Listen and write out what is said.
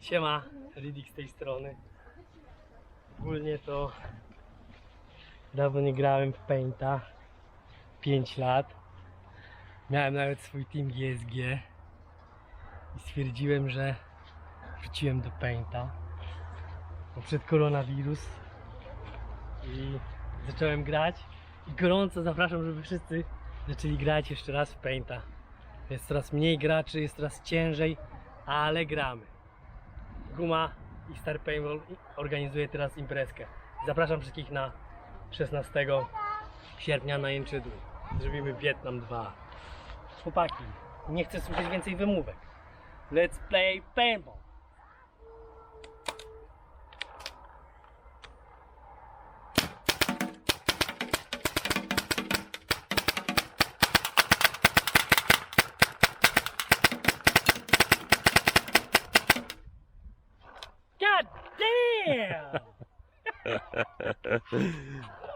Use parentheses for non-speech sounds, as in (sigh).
Siema, Riddick z tej strony. Ogólnie to dawno nie grałem w Painta. 5 lat. Miałem nawet swój team GSG i stwierdziłem, że wróciłem do Painta. Bo przed koronawirus i zacząłem grać i gorąco zapraszam, żeby wszyscy zaczęli grać jeszcze raz w Painta. Jest coraz mniej graczy, jest coraz ciężej, ale gramy. Guma i Star Paintball organizuje teraz imprezkę. Zapraszam wszystkich na 16 sierpnia na Jęczydlu. Zrobimy Wietnam 2. Chłopaki, nie chcę słyszeć więcej wymówek. Let's play paintball! Damn! (laughs)